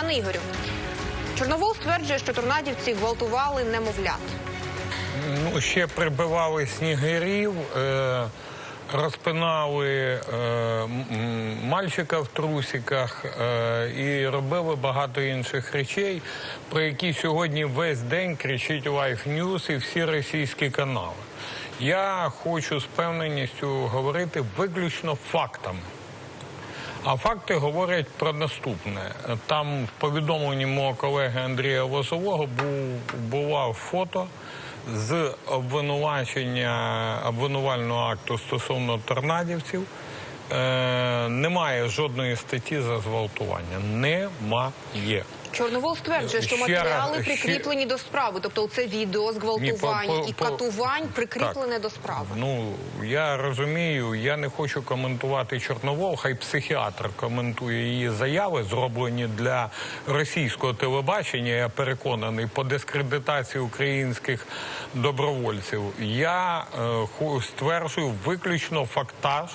Пане Ігорю, Чорновол стверджує, що торнадівці гвалтували немовлят. Ну, ще прибивали снігирів, е, розпинали е, мальчика в трусиках е, і робили багато інших речей, про які сьогодні весь день кричить Life News і всі російські канали. Я хочу з певненістю говорити виключно фактами. А факти говорять про наступне. Там в повідомленні мого колеги Андрія Лозового було фото з обвинувачення обвинувального акту стосовно торнадівців. Е, немає жодної статті за зґвалтування. Немає. Чорновол стверджує, що Ще матеріали раз, ще- прикріплені до справи. Тобто це відео зґвалтувань по- і катувань прикріплене до справи. Ну я розумію, я не хочу коментувати Чорновол, хай психіатр коментує її заяви, зроблені для російського телебачення. Я переконаний по дискредитації українських добровольців. Я е, стверджую виключно фактаж,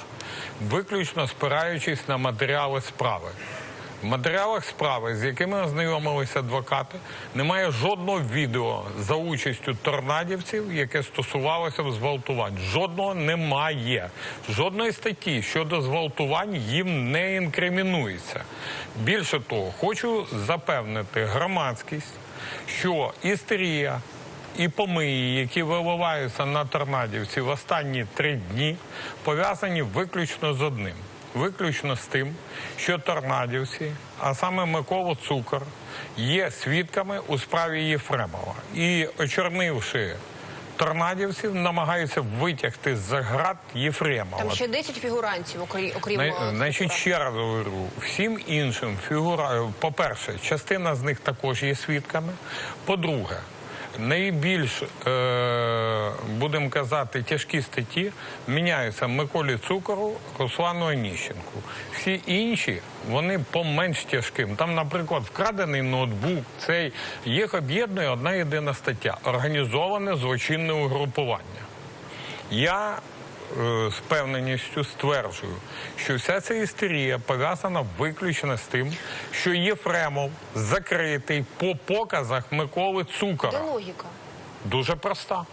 виключно спираючись на матеріали справи. В матеріалах справи, з якими ознайомилися адвокати, немає жодного відео за участю торнадівців, яке стосувалося зґвалтувань. Жодного немає. Жодної статті щодо зґвалтувань їм не інкримінується. Більше того, хочу запевнити громадськість, що істерія і помиї, які виливаються на торнадівців останні три дні, пов'язані виключно з одним. Виключно з тим, що торнадівці, а саме Микола Цукор, є свідками у справі Єфремова. І, очорнивши торнадівців, намагаються витягти з град Єфремова. Там ще 10 фігурантів, окрім окрім Зна- е, Значить, ще раз говорю, всім іншим фігура, по-перше, частина з них також є свідками. По-друге, найбільш, е, будемо казати, тяжкі статті міняються Миколі Цукору, Руслану Оніщенку. Всі інші, вони поменш тяжким. Там, наприклад, вкрадений ноутбук, цей їх об'єднує одна єдина стаття організоване злочинне угрупування. Я з певненістю стверджую, що вся ця істерія пов'язана виключно з тим, що Єфремов закритий по показах Миколи Де Цукора. логіка? Дуже проста.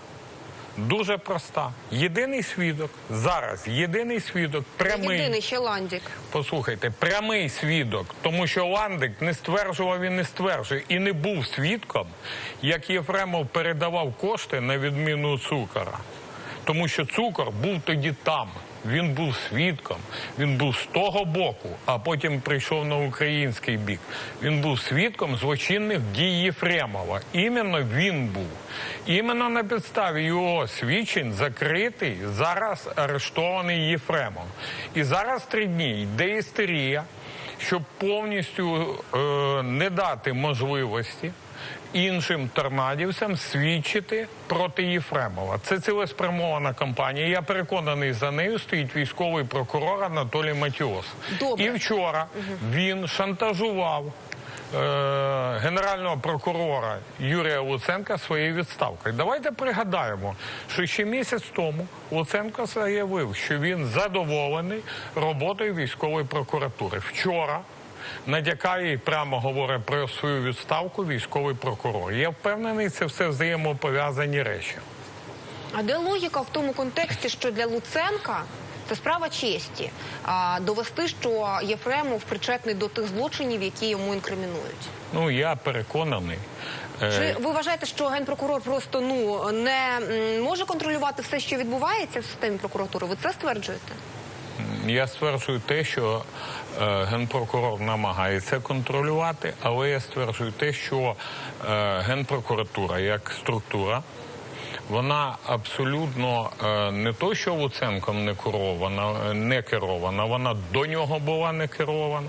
Дуже проста. Єдиний свідок зараз, єдиний свідок, прямий. Єдиний ще Ландік. Послухайте, прямий свідок, тому що Ландик не стверджував і не стверджує, і не був свідком, як Єфремов передавав кошти на відміну цукора. Тому що цукор був тоді там. Він був свідком, він був з того боку, а потім прийшов на український бік. Він був свідком злочинних дій Єфремова. Іменно він був. Іменно на підставі його свідчень закритий зараз арештований Єфремов. І зараз три дні йде істерія, щоб повністю е, не дати можливості іншим торнадівцям свідчити проти Єфремова. Це цілеспрямована кампанія. Я переконаний, за нею стоїть військовий прокурор Анатолій Матіос. Добре. І вчора він шантажував. е, Генерального прокурора Юрія Луценка своєю відставкою. Давайте пригадаємо, що ще місяць тому Луценко заявив, що він задоволений роботою військової прокуратури. Вчора надякає і прямо говорить про свою відставку військовий прокурор. Я впевнений, це все взаємопов'язані речі. А де логіка в тому контексті, що для Луценка це справа честі а, довести, що Єфремов причетний до тих злочинів, які йому інкримінують? Ну я переконаний. е, Чи ви вважаєте, що генпрокурор просто ну не може контролювати все, що відбувається в системі прокуратури? Ви це стверджуєте? Я стверджую те, що е, генпрокурор намагається контролювати, але я стверджую те, що е, генпрокуратура як структура. Вона абсолютно е, не то, що Луценком не керована, не керована, вона до нього була не керована.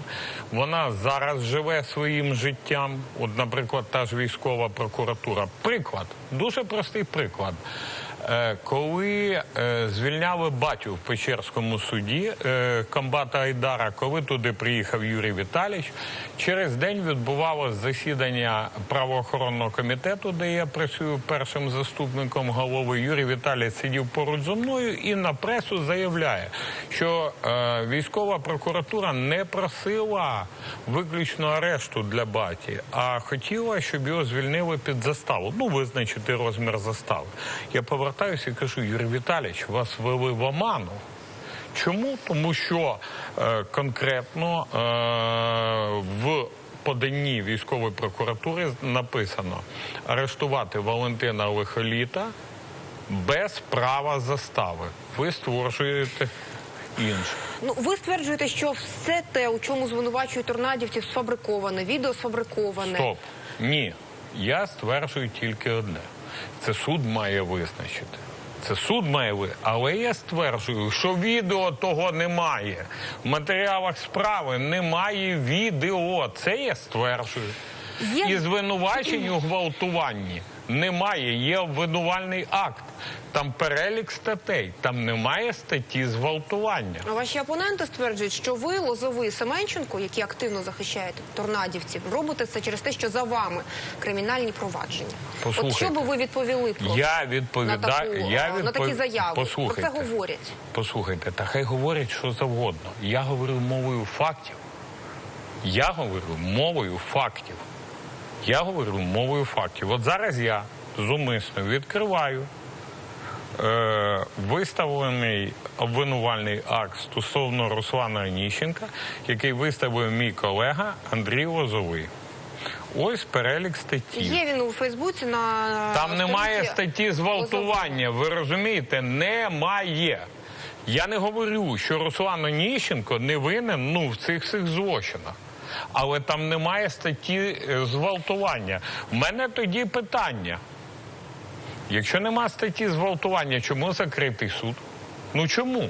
Вона зараз живе своїм життям. От, наприклад, та ж військова прокуратура. Приклад, дуже простий приклад. Е, Коли е, звільняли батю в Печерському суді е, комбата Айдара, коли туди приїхав Юрій Віталійович, через день відбувалося засідання правоохоронного комітету, де я працюю першим заступником голови. Юрій Віталійович сидів поруч зі мною і на пресу заявляє, що військова прокуратура не просила виключно арешту для баті, а хотіла, щоб його звільнили під заставу. Ну, визначити розмір застави. Я повертаюся і кажу, Юрій Віталійович, вас вели в оману. Чому? Тому що е, конкретно е, в поданні військової прокуратури написано арештувати Валентина Лихоліта без права застави. Ви створюєте інше. Ну, ви стверджуєте, що все те, у чому звинувачують торнадівців, сфабриковане, відео сфабриковане. Стоп. Ні. Я стверджую тільки одне. Це суд має визначити. Це суд має ви, але я стверджую, що відео того немає. В матеріалах справи немає відео. Це я стверджую. Є- І звинувачень у гвалтуванні немає. Є обвинувальний акт. Там перелік статей, там немає статті зґвалтування. А ваші опоненти стверджують, що ви, Лозовий Семенченко, які активно захищаєте торнадівців, робите це через те, що за вами кримінальні провадження. От що би ви відповіли про Я на, таку, я а, на такі заяви? Послухайте. Про це говорять. Послухайте, та хай говорять що завгодно. Я говорю мовою фактів. Я говорю мовою фактів. Я говорю мовою фактів. От зараз я зумисно відкриваю е, виставлений обвинувальний акт стосовно Руслана Оніщенка, який виставив мій колега Андрій Лозовий. Ось перелік статті. Є він у Фейсбуці на Там немає статті зґвалтування. Ви розумієте? Немає. Я не говорю, що Руслан Оніщенко не винен ну, в цих всіх злочинах. Але там немає статті е, зґвалтування. У мене тоді питання. Якщо нема статті зґвалтування, чому закритий суд? Ну чому?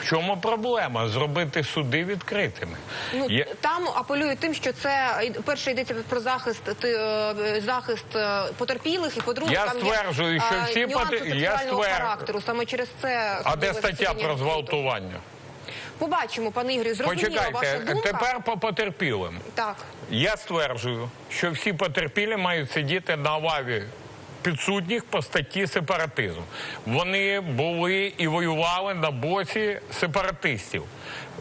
В чому проблема зробити суди відкритими? Ну Я- там апелюють тим, що це перше йдеться про захист ти, е, захист е, потерпілих, і по-друге, Я там стверджую, є, що е, всі нюанси я стверджую. характеру. Саме через це А де стаття про зґвалтування? Побачимо, пане Ігорю, зрозуміла ваша думка. тепер по потерпілим. Так. Я стверджую, що всі потерпілі мають сидіти на лаві підсудніх по статті сепаратизм. Вони були і воювали на боці сепаратистів.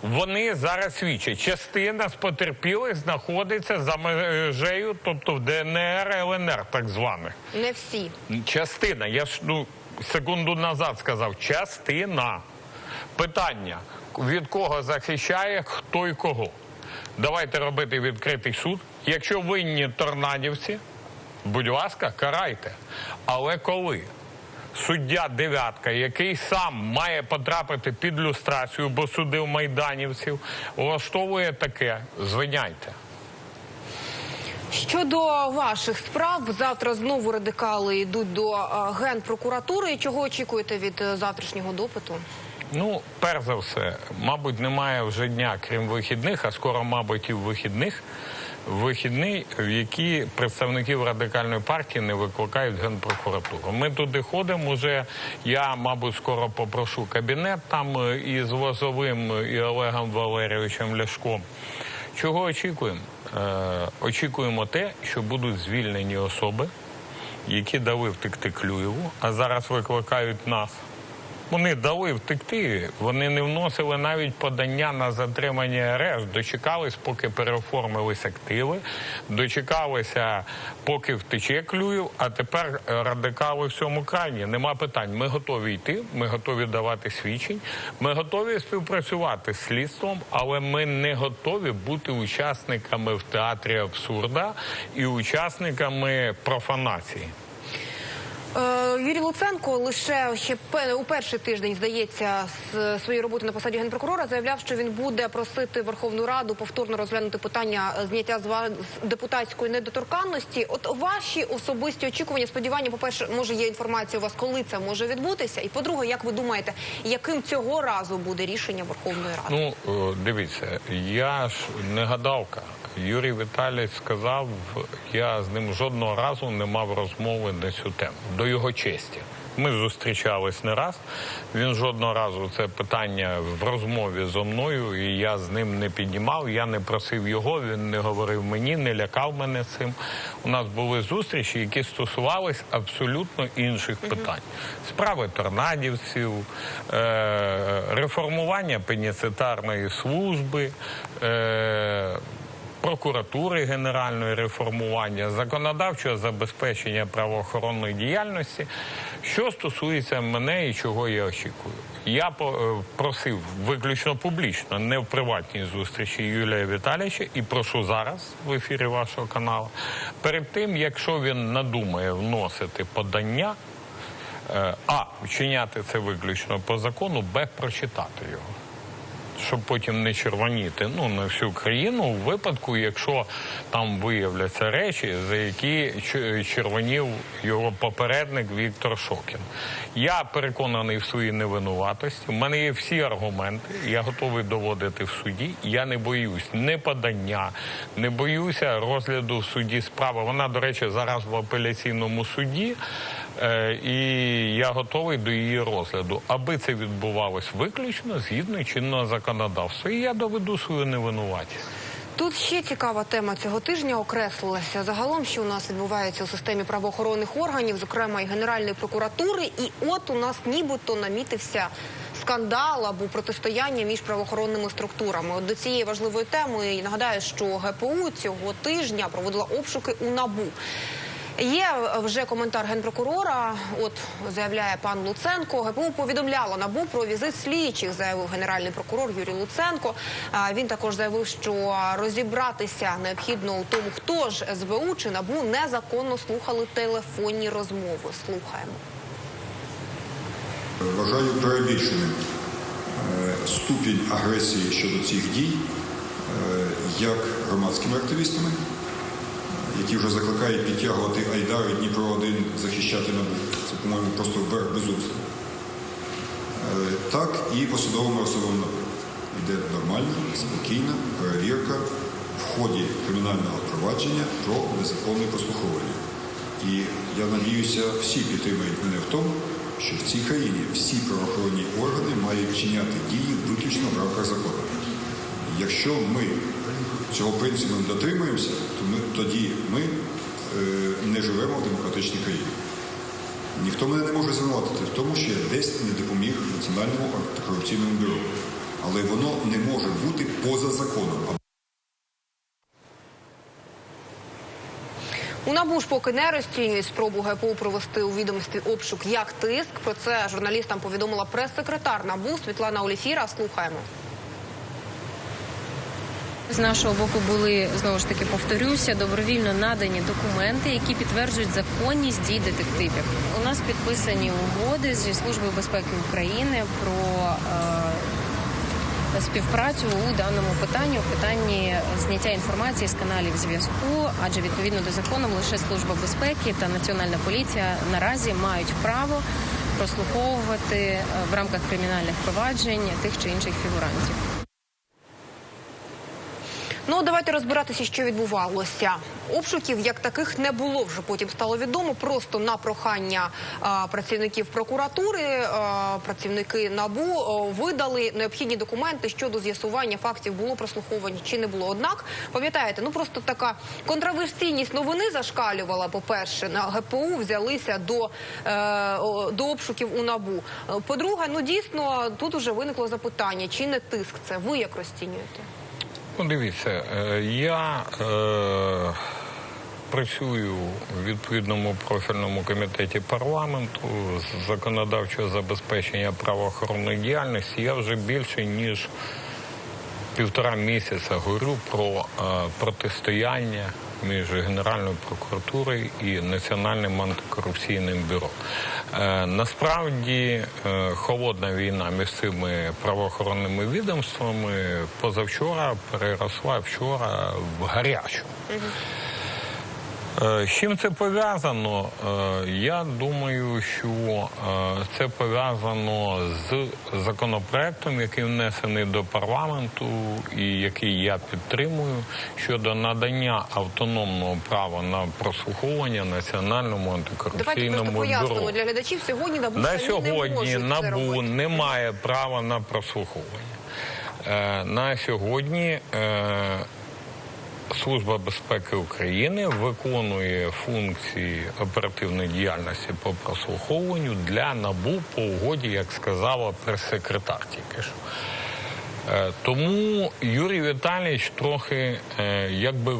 Вони зараз свідчать. Частина з потерпілих знаходиться за межею, тобто в ДНР, ЛНР, так званих. Не всі. Частина. Я ж ну секунду назад сказав. Частина. Питання: від кого захищає, хто і кого. Давайте робити відкритий суд. Якщо винні торнадівці, будь ласка, карайте. Але коли суддя дев'ятка, який сам має потрапити під люстрацію, бо судив майданівців, влаштовує таке, звиняйте. Щодо ваших справ, завтра знову радикали йдуть до е, генпрокуратури. Чого очікуєте від е, завтрашнього допиту? Ну, перш за все, мабуть, немає вже дня, крім вихідних, а скоро, мабуть, і в вихідних. Вихідний, в які представників радикальної партії не викликають генпрокуратуру. Ми туди ходимо. Вже я, мабуть, скоро попрошу кабінет там е, із Лозовим і Олегом Валерійовичем Ляшком. Чого очікуємо? Е, очікуємо те, що будуть звільнені особи, які дали втекти Клюєву, а зараз викликають нас. Вони дали втекти. Вони не вносили навіть подання на затримання арешт. Дочекались, поки переоформились активи, дочекалися, поки втече Клюєв, а тепер радикали в цьому крайні. Нема питань. Ми готові йти, ми готові давати свідчень, ми готові співпрацювати з слідством, але ми не готові бути учасниками в театрі абсурда і учасниками профанації. Е, Юрій Луценко лише ще у перший тиждень, здається, з своєї роботи на посаді генпрокурора заявляв, що він буде просити Верховну Раду повторно розглянути питання е, зняття з депутатської недоторканності. От ваші особисті очікування, сподівання, по перше, може є інформація у вас, коли це може відбутися, і по-друге, як ви думаєте, яким цього разу буде рішення Верховної Ради? Ну, е, дивіться, я ж не гадалка. Юрій Віталійович сказав, я з ним жодного разу не мав розмови на цю тему. До його честі. Ми зустрічались не раз. Він жодного разу це питання в розмові зо мною, і я з ним не піднімав. Я не просив його, він не говорив мені, не лякав мене цим. У нас були зустрічі, які стосувались абсолютно інших питань: справи торнадівців, е- реформування пеніцитарної служби. Прокуратури генеральної реформування, законодавчого забезпечення правоохоронної діяльності. Що стосується мене і чого я очікую, я е, просив виключно публічно, не в приватній зустрічі Юлія Віталійовича, і прошу зараз в ефірі вашого каналу. Перед тим, якщо він надумає вносити подання, е, а вчиняти це виключно по закону, б прочитати його щоб потім не червоніти ну на всю країну у випадку, якщо там виявляться речі, за які червонів його попередник Віктор Шокін. Я переконаний в своїй невинуватості. У мене є всі аргументи. Я готовий доводити в суді. Я не боюсь не подання, не боюся розгляду в суді справи. Вона, до речі, зараз в апеляційному суді. Е, І я готовий до її розгляду, аби це відбувалось виключно згідно чинного законодавства. І я доведу свою невинуватість. Тут ще цікава тема цього тижня окреслилася. Загалом, що у нас відбувається у системі правоохоронних органів, зокрема і Генеральної прокуратури. І от у нас нібито намітився скандал або протистояння між правоохоронними структурами. От до цієї важливої теми і нагадаю, що ГПУ цього тижня проводила обшуки у НАБУ. Є вже коментар генпрокурора. От заявляє пан Луценко. ГПУ повідомляла набу про візит слідчих, заявив генеральний прокурор Юрій Луценко. Він також заявив, що розібратися необхідно у тому, хто ж СБУ чи набу незаконно слухали телефонні розмови. Слухаємо. Вважаю перебільшеним е, ступінь агресії щодо цих дій е, як громадськими активістами, які вже закликають підтягувати Айдар і Дніпро 1 захищати НАБУ. Це, по-моєму, просто верх безумства. Е, Так і посадовими особами НАБУ. Йде нормальна, спокійна перевірка в ході кримінального провадження про незаконне прослуховування. І я надіюся, всі підтримають мене в тому, що в цій країні всі правоохоронні органи мають вчиняти дії виключно в рамках закону. Якщо ми цього принципу не дотримуємося, то тоді ми е, не живемо в демократичній країні. Ніхто мене не може звинуватити в тому, що я десь не допоміг Національному антикорупційному бюро. Але воно не може бути поза законом. У НАБУ ж поки не розцінюють спробу ГПУ провести у відомстві обшук як тиск. Про це журналістам повідомила прес-секретар НАБУ Світлана Оліфіра. Слухаємо. З нашого боку були знову ж таки повторюся добровільно надані документи, які підтверджують законність дій детективів. У нас підписані угоди зі службою безпеки України про е, співпрацю у даному питанні, у питанні зняття інформації з каналів зв'язку, адже відповідно до закону лише служба безпеки та національна поліція наразі мають право прослуховувати е, в рамках кримінальних проваджень тих чи інших фігурантів. Ну, давайте розбиратися, що відбувалося. Обшуків як таких не було вже потім стало відомо. Просто на прохання а, працівників прокуратури, а, працівники набу о, видали необхідні документи щодо з'ясування фактів, було прослуховані чи не було. Однак, пам'ятаєте, ну просто така контроверсійність новини зашкалювала. По перше, на ГПУ взялися до, е, до обшуків у набу. Е, По-друге, ну дійсно тут уже виникло запитання, чи не тиск це ви як розцінюєте? Ну, дивіться, е, я е, працюю в відповідному профільному комітеті парламенту з законодавчого забезпечення правоохоронної діяльності. Я вже більше ніж півтора місяця говорю про е, протистояння між Генеральною прокуратурою і Національним антикорупційним бюро. Е, насправді е, холодна війна між цими правоохоронними відомствами позавчора переросла вчора в гарячу. З чим це пов'язано? Е, Я думаю, що е, це пов'язано з законопроектом, який внесений до парламенту, і який я підтримую щодо надання автономного права на прослуховування національному Давайте просто антикорупційному пояснимо бюро. для глядачів. Сьогодні НАБУ На самі не сьогодні НАБУ не має права на прослуховування. Е, На сьогодні е, Служба безпеки України виконує функції оперативної діяльності по прослуховуванню для НАБУ по угоді, як сказала прес-секретар тільки що. Е, Тому Юрій Віталійович трохи е, якби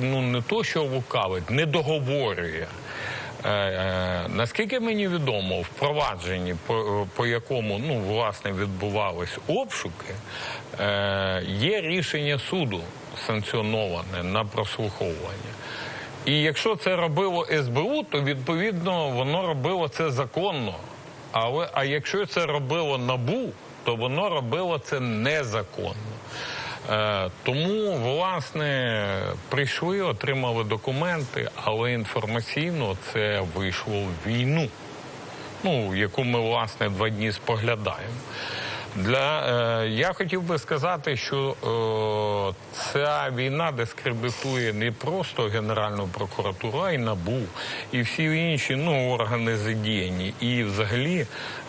ну не то, що лукавить, не договорює. Е, е, Наскільки мені відомо, в провадженні, по, по якому ну власне відбувались обшуки, е, є рішення суду санкціоноване на прослуховування. І якщо це робило СБУ, то відповідно воно робило це законно. Але а якщо це робило НАБУ, то воно робило це незаконно. Е, тому, власне, прийшли, отримали документи, але інформаційно це вийшло в війну, ну, яку ми, власне, два дні споглядаємо. Для, е, я хотів би сказати, що е, ця війна дискредитує не просто Генеральну прокуратуру, а й НАБУ, і всі інші ну, органи задіяні, і взагалі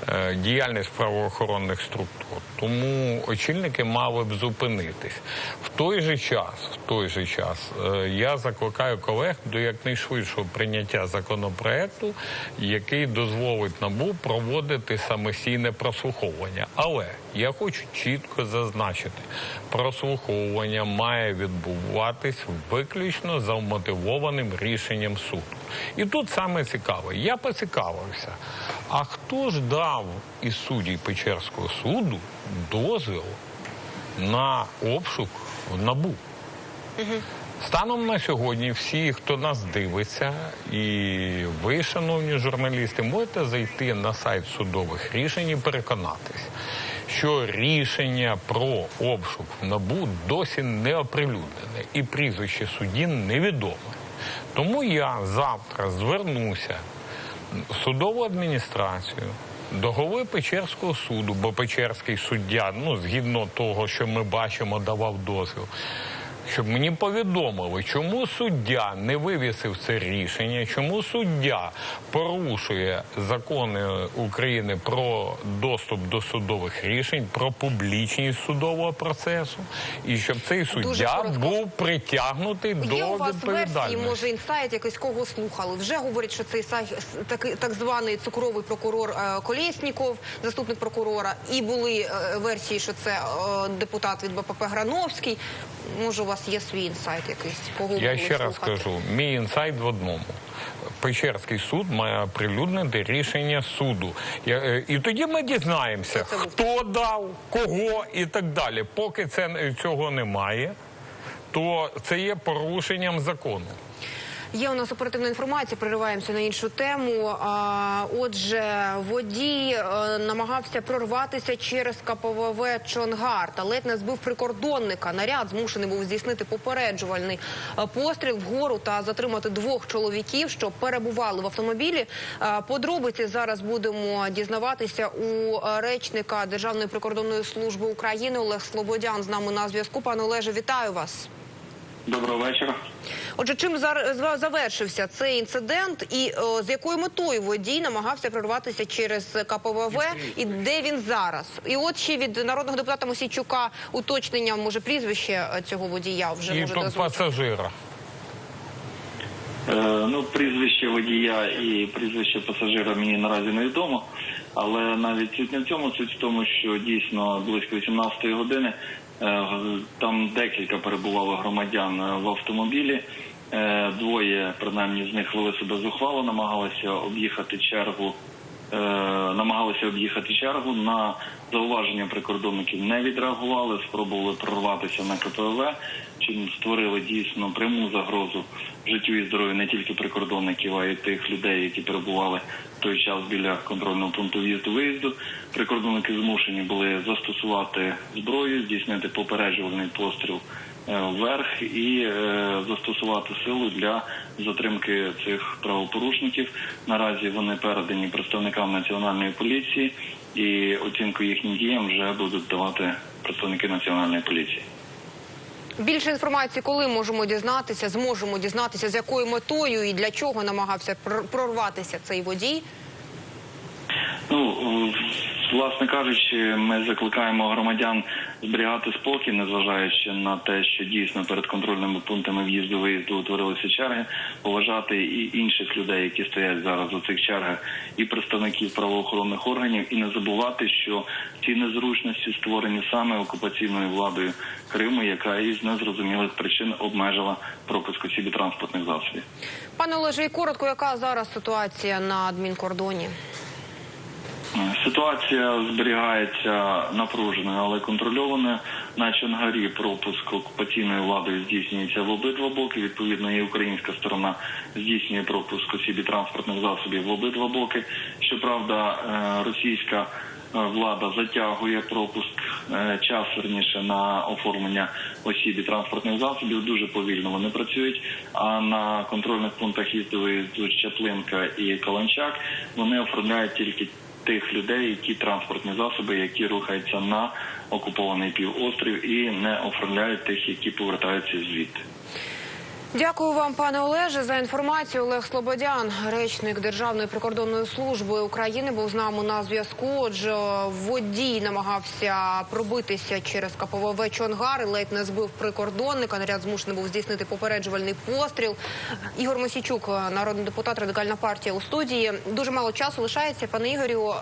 е, діяльність правоохоронних структур. Тому очільники мали б зупинитись. В той же час, в той же час е, я закликаю колег до якнайшвидшого прийняття законопроекту, який дозволить НАБУ проводити самостійне прослуховування. Але я хочу чітко зазначити, прослуховування має відбуватись виключно за вмотивованим рішенням суду. І тут саме цікаве, я поцікавився, а хто ж дав із суддів Печерського суду дозвіл на обшук в НАБУ? Станом на сьогодні всі, хто нас дивиться, і ви, шановні журналісти, можете зайти на сайт судових рішень і переконатись, що рішення про обшук в НАБУ досі не оприлюднене і прізвище судді невідоме. Тому я завтра звернуся в судову адміністрацію. До голови Печерського суду, бо Печерський суддя, ну згідно того, що ми бачимо, давав дозвіл, щоб мені повідомили, чому суддя не вивісив це рішення, чому суддя порушує закони України про доступ до судових рішень, про публічність судового процесу, і щоб цей суддя був притягнутий до Є у вас версії, може інсайт, якийсь кого слухали. Вже говорять, що цей так, так званий цукровий прокурор е, Колєсніков, заступник прокурора, і були е, версії, що це е, депутат від БПП Грановський. Може, у вас є свій інсайт якийсь? Кого Я ще раз слухати? кажу, мій інсайт в одному. Печерський суд має оприлюднити рішення суду. Е, і тоді ми дізнаємося, хто дав, кого і так далі. Поки це, цього немає, то це є порушенням закону. Є у нас оперативна інформація. Перериваємося на іншу тему. А, отже, водій е, намагався прорватися через КПВВ Чонгар та ледь не збив прикордонника. Наряд змушений був здійснити попереджувальний е, постріл вгору та затримати двох чоловіків, що перебували в автомобілі. Е, Подробиці зараз будемо дізнаватися у речника Державної прикордонної служби України Олег Слободян. З нами на зв'язку. Пане Олеже, вітаю вас. Доброго вечора. Отже, чим завершився цей інцидент, і о, з якою метою водій намагався прорватися через КПВВ, і де він зараз? І от ще від народного депутата Мосійчука уточнення, може, прізвище е, цього водія вже і може то пасажира. Е, ну, прізвище водія і прізвище пасажира мені наразі невідомо. Але навіть суть не в цьому, суть в тому, що дійсно близько 18-ї години е, там декілька перебувало громадян е, в автомобілі. Е, Двоє, принаймні, з них вели себе зухвало, намагалися об'їхати чергу е, намагалися об'їхати чергу. На зауваження прикордонників не відреагували, спробували прорватися на КПВ, чим створили дійсно пряму загрозу життю і здоров'ю не тільки прикордонників, а й тих людей, які перебували той час біля контрольного пункту в'їзду виїзду. Прикордонники змушені були застосувати зброю, здійснити попереджувальний постріл е, вверх і е, застосувати силу для затримки цих правопорушників. Наразі вони передані представникам національної поліції, і оцінку їхнім діям вже будуть давати представники національної поліції. Більше інформації, коли можемо дізнатися, зможемо дізнатися, з якою метою і для чого намагався пр- прорватися цей водій. Ну, е, власне кажучи, ми закликаємо громадян зберігати спокій, незважаючи на те, що дійсно перед контрольними пунктами в'їзду виїзду утворилися черги, поважати і інших людей, які стоять зараз у цих чергах, і представників правоохоронних органів, і не забувати, що ці незручності створені саме окупаційною владою Криму, яка із незрозумілих причин обмежила пропуск осіб транспортних засобів. Пане Олеже, і коротко, яка зараз ситуація на адмінкордоні? Ситуація зберігається напруженою, але контрольованою. На Чонгарі пропуск окупаційною владою здійснюється в обидва боки. Відповідно, і українська сторона здійснює пропуск осіб і транспортних засобів в обидва боки. Щоправда, е, російська е, влада затягує пропуск е, час верніше на оформлення осіб і транспортних засобів. Дуже повільно вони працюють. А на контрольних пунктах їзду виїзду Чаплинка і Каланчак вони оформляють тільки тих людей, які транспортні засоби, які рухаються на окупований півострів, і не оформляють тих, які повертаються звідти. Дякую вам, пане Олеже, за інформацію. Олег Слободян, речник Державної прикордонної служби України, був з нами на зв'язку. Отже, водій намагався пробитися через КПВВ Чонгар і ледь не збив прикордонника. Наряд змушений був здійснити попереджувальний постріл. Ігор Мосійчук, народний депутат Радикальна партія у студії. Дуже мало часу лишається. Пане Ігорю, е,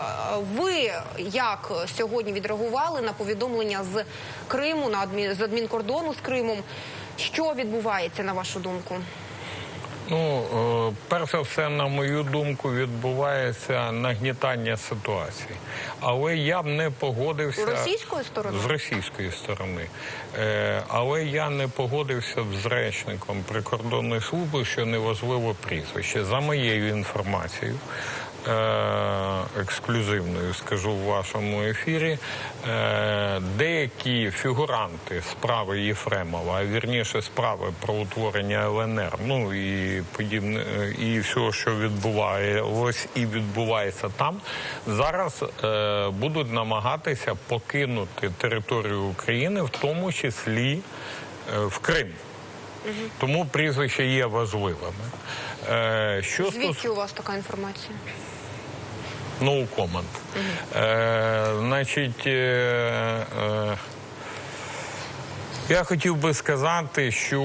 ви як сьогодні відреагували на повідомлення з Криму на адмін з адмінкордону з Кримом? Що відбувається на вашу думку? Ну, е, перш за все, на мою думку, відбувається нагнітання ситуації. Але я б не погодився російської сторони? з російської сторони. Е, але я не погодився б з речником прикордонної служби, що неважливо прізвище. За моєю інформацією. Е, Ексклюзивною скажу в вашому ефірі. е, Деякі фігуранти справи Єфремова, а вірніше справи про утворення ЛНР, ну і подібне, і все, що відбувалось і відбувається там, зараз е, будуть намагатися покинути територію України, в тому числі е, в Крим. Тому прізвища є важливими. Е, що стос... Звідки у вас така інформація? No comment. Е, значить, е, е, я хотів би сказати, що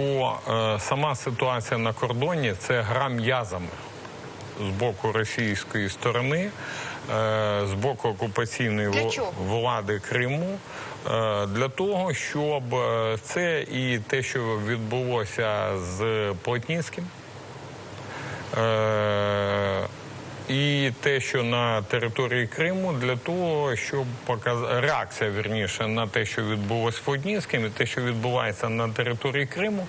е, сама ситуація на кордоні це гра м'язами з боку російської сторони, е, з боку окупаційної влади Криму. е, Для того, щоб е, це і те, що відбулося з Плотніцьким, Е, і те, що на території Криму, для того, щоб показати реакція вірніше на те, що відбулося в Однінським, і те, що відбувається на території Криму,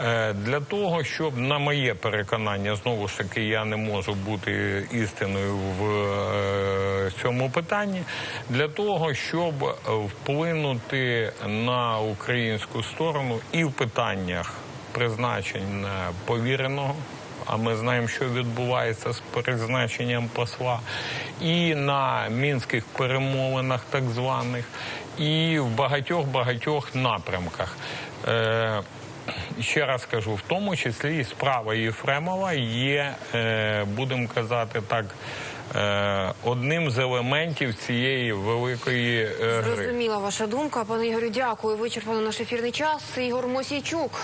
е, для того, щоб на моє переконання, знову ж таки, я не можу бути істиною в е, цьому питанні, для того, щоб вплинути на українську сторону і в питаннях призначення повіреного. А ми знаємо, що відбувається з призначенням посла, і на мінських перемовинах, так званих, і в багатьох багатьох напрямках. Е, ще раз кажу, в тому числі і справа Єфремова є, е, будемо казати так, е, одним з елементів цієї великої е, гри. Зрозуміла ваша думка. Пане Ігорю, дякую. Вичерпано наш ефірний час. Ігор Мосійчук,